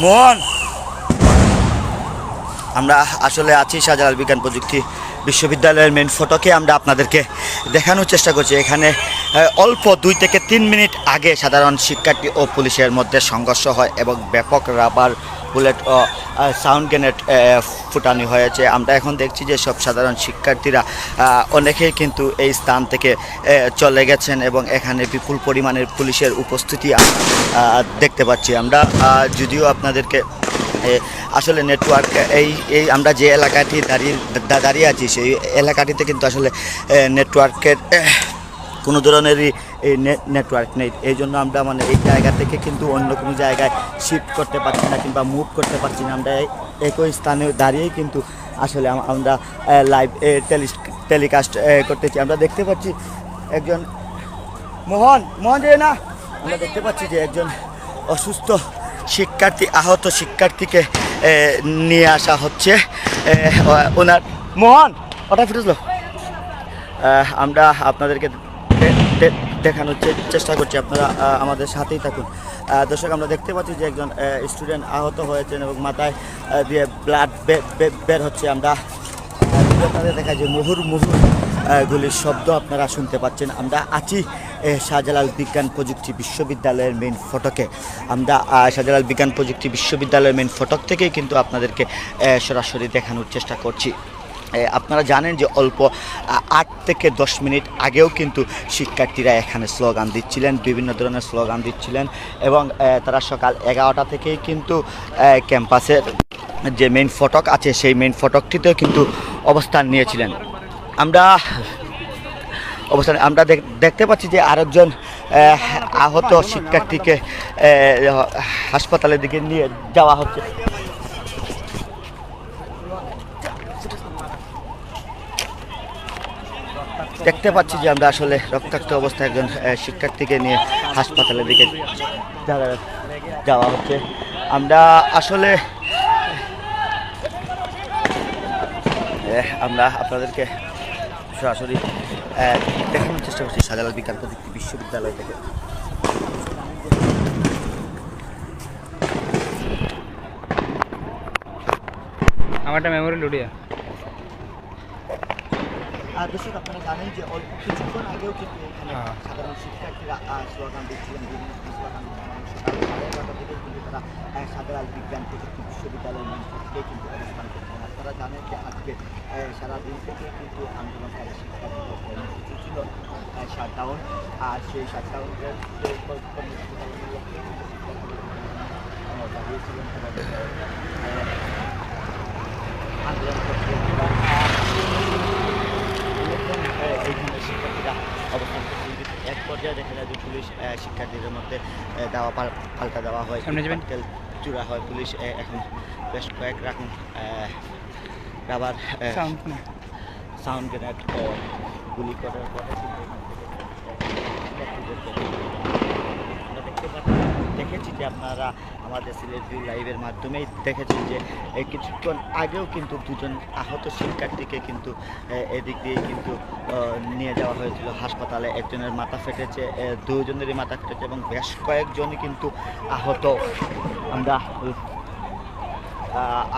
মোহন! আমরা আসলে আছি শাহজালাল বিজ্ঞান প্রযুক্তি বিশ্ববিদ্যালয়ের মেন ফটোকে আমরা আপনাদেরকে দেখানোর চেষ্টা করছি। এখানে অল্প দুই থেকে তিন মিনিট আগে সাধারণ শিক্ষার্থী ও পুলিশের মধ্যে সংঘর্ষ হয় এবং ব্যাপক রাবার বুলেট ও সাউন্ড গ্রেনেড ফুটানি হয়েছে। আমরা এখন দেখছি যে সব সাধারণ শিক্ষার্থীরা অনেকেই কিন্তু এই স্থান থেকে চলে গেছেন এবং এখানে বিপুল পরিমাণের পুলিশের উপস্থিতি দেখতে পাচ্ছি। আমরা যদিও আপনাদেরকে আসলে নেটওয়ার্ক এই এই আমরা যে এলাকাটি দাঁড়িয়ে দাঁড়িয়ে আছি, সেই এলাকাটিতে কিন্তু আসলে নেটওয়ার্কের কোনো ধরনেরই এই নেট- নেটওয়ার্ক নেই। এই জন্য আমরা মানে এই জায়গা থেকে কিন্তু অন্য কোনো জায়গায় শিফট করতে পারছি না কিংবা মুভ করতে পারছি না। আমরা একই স্থানে দাঁড়িয়েই কিন্তু আসলে আমরা লাইভ টেলি টেলিকাস্ট করতেছি। আমরা দেখতে পাচ্ছি একজন, মোহন মোহন যে না? আমরা দেখতে পাচ্ছি যে একজন অসুস্থ শিক্ষার্থী, আহত শিক্ষার্থীকে নিয়ে আসা হচ্ছে। ওনার মোহন ওটা ফিরেছিল আমরা আপনাদেরকে দেখানোর চেষ্টা করছি, আপনারা আমাদের সাথেই থাকুন। দর্শক, আমরা দেখতে পাচ্ছি যে একজন স্টুডেন্ট আহত হয়েছেন এবং মাথায় দিয়ে ব্লাড বের হচ্ছে। আমরা দেখা যে মুহুর মুহুর গুলির শব্দ আপনারা শুনতে পাচ্ছেন। আমরা আছি শাহজালাল বিজ্ঞান প্রযুক্তি বিশ্ববিদ্যালয়ের মেইন ফটকে। আমরা শাহজালাল বিজ্ঞান প্রযুক্তি বিশ্ববিদ্যালয়ের মেইন ফটক থেকেই কিন্তু আপনাদেরকে সরাসরি দেখানোর চেষ্টা করছি। আপনারা জানেন যে অল্প আট থেকে দশ মিনিট আগেও কিন্তু শিক্ষার্থীরা এখানে স্লোগান দিচ্ছিলেন, বিভিন্ন ধরনের স্লোগান দিচ্ছিলেন এবং তারা সকাল এগারোটা থেকেই কিন্তু ক্যাম্পাসের যে মেইন ফটক আছে, সেই মেইন ফটকটিতেও কিন্তু অবস্থান নিয়েছিলেন। আমরা অবস্থান। আমরা দেখ- দেখতে পাচ্ছি যে আরেকজন আহত শিক্ষার্থীকে হাসপাতালের দিকে নিয়ে যাওয়া হচ্ছে। দেখতে পাচ্ছি যে আমরা আসলে রক্তাক্ত অবস্থায় একজন শিক্ষার্থীকে নিয়ে হাসপাতালের দিকে যাওয়া হচ্ছে। আমরা আসলে আমরা আপনাদেরকে সরাসরি দেখানোর চেষ্টা করছি শাহজালাল বিজ্ঞান প্রযুক্তি বিশ্ববিদ্যালয় থেকে আমারটা মেমোরি লুডিয়া আর দর্শক আপনারা জানেন যে অল্প কিছুক্ষণ আগেও কিন্তু এখানে হ্যাঁ। সাধারণ শিক্ষার্থীরা স্লোগান দিচ্ছিলেন বিভিন্ন স্লোগান দিচ্ছিলেন। তারা বিজ্ঞান প্রযুক্তি বিশ্ববিদ্যালয়ের মঞ্চ থেকে কিন্তু অবস্থান করছেন আপনারা জানেন যে আজকে সারাদিন থেকে কিন্তু আন্দোলনকারী কর্মসূচি ছিল শাটডাউন আর সেই শাটডাউনের শিক্ষার্থীরা দাঁড়িয়েছিলেন আন্দোলন অবস্থান এক পর্যায়ে দেখা যায় যে পুলিশ শিক্ষার্থীদের মধ্যে দেওয়া পাল্টা দেওয়া হয়? চূড়া হয় পুলিশ এখন বেশ কয়েক রকম রাবার সাউন্ড গ্রেনেড গুলি করার পরে দেখেছি যে আপনারা আমাদের সিলেট ভিউ লাইভের মাধ্যমেই দেখেছেন যে এই কিছুক্ষণ আগেও কিন্তু দুজন আহত শিক্ষার্থীকে কিন্তু এদিক দিয়ে কিন্তু নিয়ে যাওয়া হয়েছিল হাসপাতালে। একজনের মাথা ফেটেছে দুজনেরই মাথা ফেটেছে এবং বেশ কয়েকজনই কিন্তু আহত। আমরা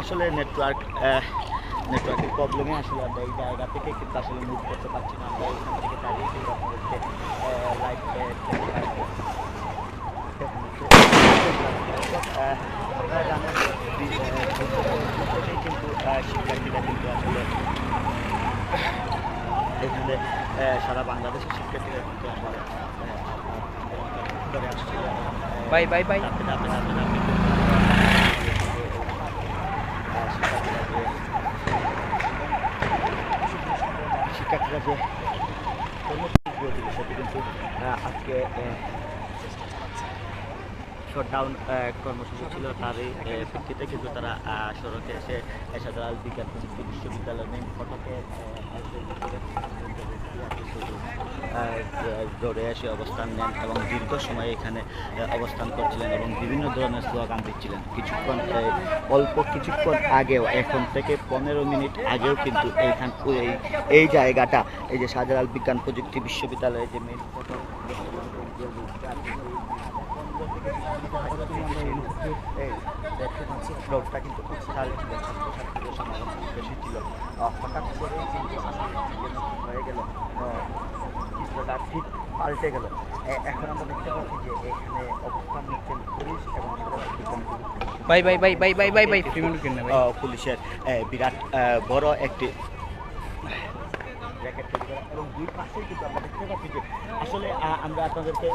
আসলে নেটওয়ার্ক নেটওয়ার্কের প্রবলেমে আসলে আমরা এই জায়গা থেকে কিন্তু আসলে মুভ করতে পারছি না। আমরা এখান থেকে দাঁড়িয়ে কিন্তু আপনাদেরকে লাইভ আপনারা জানেন কিন্তু শিক্ষার্থীরা কিন্তু আসলে এখানে সারা বাংলাদেশের শিক্ষার্থীরা কিন্তু আসলে বাই বাই বাই ধাপে ধাপে ধাপে ধাপে কিন্তু, আহ, শিক্ষার্থীরা যে শিক্ষার্থীরা যে কর্মসূচিগুলো ছিল সেটি কিন্তু আহ, আজকে শটডাউন কর্মসূচি ছিল তারই প্রেক্ষিতে কিন্তু তারা সড়কে এসে শাহজালাল বিজ্ঞান প্রযুক্তি বিশ্ববিদ্যালয়ের মেইন ফটকে দৌড়ে এসে অবস্থান নেন এবং দীর্ঘ সময় এখানে অবস্থান করছিলেন এবং বিভিন্ন ধরনের স্লোগান দিচ্ছিলেন। কিছুক্ষণ অল্প কিছুক্ষণ আগেও, এখন থেকে পনেরো মিনিট আগেও কিন্তু এইখান এই এই জায়গাটা, এই যে শাহজালাল বিজ্ঞান প্রযুক্তি বিশ্ববিদ্যালয়ের যে মেইন ফটক ফ্লোরটা কিন্তু খুব সমাগম বেশি ছিল হঠাৎ করে হয়ে গেল ঠিক পাল্টে গেল এখন আমরা দেখতে পাচ্ছি যে এখানে অবস্থান নিচ্ছেন পুলিশ এবং সাধারণ বিজ্ঞান প্রযুক্তি বাই বাই বাই ভাই, পুলিশের বিরাট বড় একটি তৈরি করা এবং দুই কিন্তু আমরা দেখতে পাচ্ছি যে আসলে আমরা আপনাদেরকে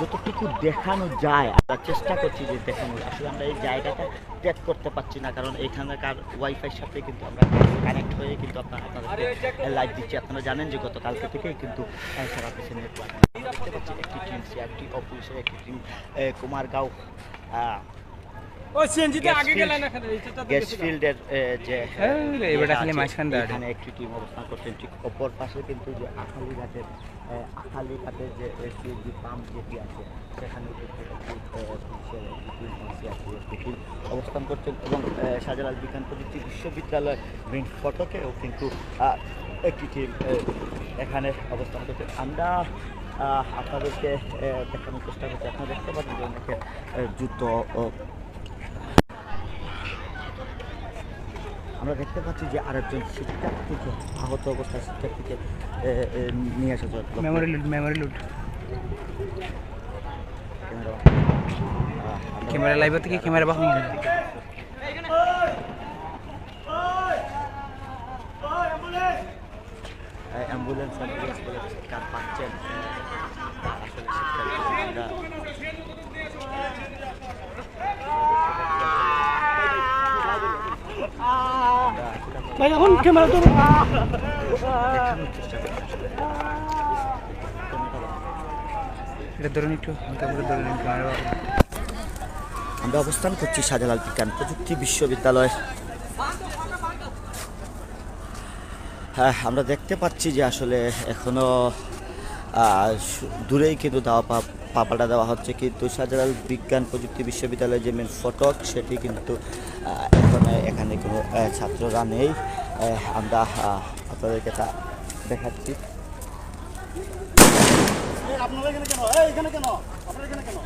যতটুকু দেখানো যায়, আমরা চেষ্টা করছি যে দেখানোর আসলে আমরা এই জায়গাটা ট্যাগ করতে পারছি না, কারণ এখানকার ওয়াইফাইয়ের সাথে কিন্তু আমরা কানেক্ট হয়ে কিন্তু আপনার আপনাদেরকে লাইভ দিচ্ছি। আপনারা জানেন যে গতকালকে থেকেই কিন্তু সারা দেশে নেটওয়ার্ক দেখতে পাচ্ছি একটি টিম সিআরটি পুলিশের একটি টিম কুমারগাঁও সিএনজিতে আগে তো গেস্টফিল্ডের যে হ্যাঁ, এবারটা খালি মাঝখান এখানে একটি টিম অবস্থান করছেন ঠিক অপর পাশে কিন্তু যে আখালি ঘাটের আখালি ঘাটের যে সিএনজি পাম্প যেটি আছে সেখানে টিম অবস্থান করছেন। এবং শাহজালাল বিজ্ঞান প্রযুক্তি বিশ্ববিদ্যালয় মেইন ফটকেও কিন্তু একটি টিম এখানে অবস্থান করছে। আমরা আপনাদেরকে দেখানোর চেষ্টা করছি। আপনারা দেখতে পাচ্ছেন যে অনেকে জুতো আমরা দেখতে পাচ্ছি যে আরেকজন শিক্ষার্থীকে আহত অবস্থায় শিক্ষার্থীকে নিয়ে আসা মেমোরি লুট মেমোরি লুট ক্যামেরা লাইভ থেকে ক্যামেরা বাহন? অ্যাম্বুলেন্স অ্যাম্বুলেন্স বলে চিৎকার পাচ্ছেন এ, আসলে শিক্ষার্থীরা ভাই এখন ক্যামেরা তো এটা ধরুন একটু হালকা করে ধরুন আমরা অবস্থান করছি শাহজালাল বিজ্ঞান প্রযুক্তি বিশ্ববিদ্যালয় হ্যাঁ আমরা দেখতে পাচ্ছি যে আসলে এখনও দূরেই কিন্তু দাওয়া পাপাটা দেওয়া হচ্ছে কিন্তু শাহজালাল বিজ্ঞান প্রযুক্তি বিশ্ববিদ্যালয়ের যে মেন ফটক সেটি কিন্তু এখন, এখানে কোনো ছাত্ররা নেই। আমরা আপনাদেরকে তা দেখাচ্ছি। আপনারা এখানে কেন? এখানে কেন? আপনারা এখানে কেন?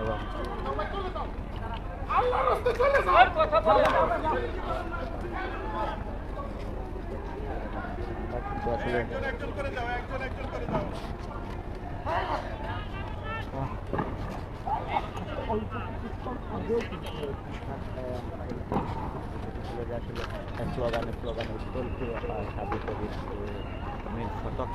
এবং আমরা কিন্তু আসলে স্লোগানে স্লোগানে উত্তর ফিরে সাবি কবি মেন ফটক